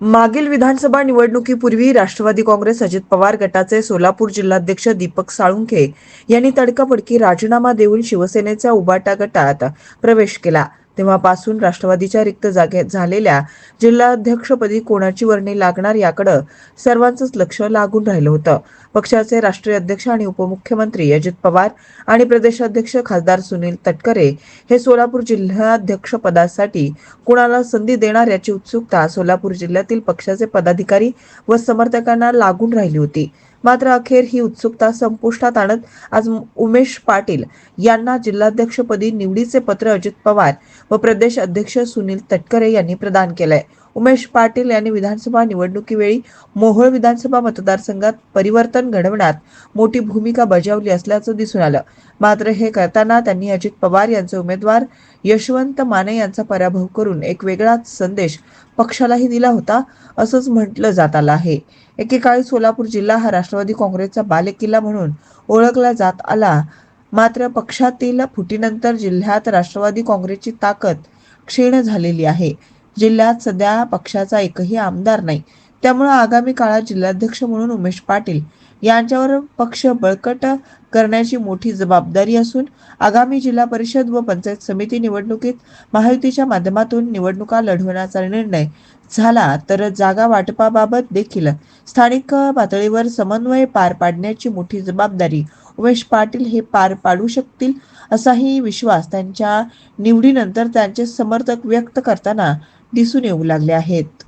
मागील विधानसभा निवडणुकीपूर्वी राष्ट्रवादी काँग्रेस अजित पवार गटाचे सोलापूर जिल्हाध्यक्ष दीपक साळुंखे यांनी तडकाफडकी राजीनामा देऊन शिवसेनेच्या उबाटा गटात प्रवेश केला. तेव्हापासून राष्ट्रवादीच्या रिक्त जागे झालेल्या जिल्हाध्यक्षपदी कोणाची वर्णी लागणार याकडं सर्वांचंच लक्ष लागून राहिलं होतं. पक्षाचे राष्ट्रीय अध्यक्ष आणि उपमुख्यमंत्री अजित पवार आणि प्रदेशाध्यक्ष खासदार सुनील तटकरे हे सोलापूर जिल्हाध्यक्षपदासाठी कुणाला संधी देणार याची उत्सुकता सोलापूर जिल्ह्यातील पक्षाचे पदाधिकारी व समर्थकांना लागून राहिली होती. मात्र अखेर ही उत्सुकता संपुष्टात आणत आज उमेश पाटील यांना जिल्हाध्यक्षपदी निवडीचे पत्र अजित पवार व प्रदेश अध्यक्ष सुनील तटकरे यांनी प्रदान केलंय. उमेश पाटील यांनी विधानसभा निवडणुकीवेळी मोहोळ विधानसभा मतदारसंघात परिवर्तन घडवण्यात मोठी भूमिका बजावली असल्याचं दिसून आलं. मात्र हे करताना त्यांनी अजित पवार यांचे उमेदवार यशवंत माने यांचा पराभव करून एक वेगळाच संदेश पक्षालाही दिला होता असंच म्हटलं जात आलं आहे. एकेकाळी सोलापूर जिल्हा हा राष्ट्रवादी काँग्रेसचा बालेकिल्ला म्हणून ओळखला जात आला. मात्र पक्षातील फुटीनंतर जिल्ह्यात राष्ट्रवादी काँग्रेसची ताकद क्षीण झालेली आहे. जिल्ह्यात सध्या पक्षाचा एकही आमदार नाही. त्यामुळे आगामी काळात जिल्हाध्यक्ष म्हणून उमेश पाटील यांच्यावर पक्ष बळकट करण्याची मोठी जबाबदारी असून आगामी जिल्हा परिषद व पंचायत समिती निवडणुकीत महायुतीच्या माध्यमातून निवडणुका लढवण्याचा निर्णय झाला तर जागा वाटपाबाबत देखील स्थानिक पातळीवर समन्वय पार पाडण्याची मोठी जबाबदारी उमेश पाटील हे पार पाडू शकतील असाही विश्वास त्यांच्या निवडीनंतर त्यांचे समर्थक व्यक्त करताना दिसून येऊ लागले आहेत.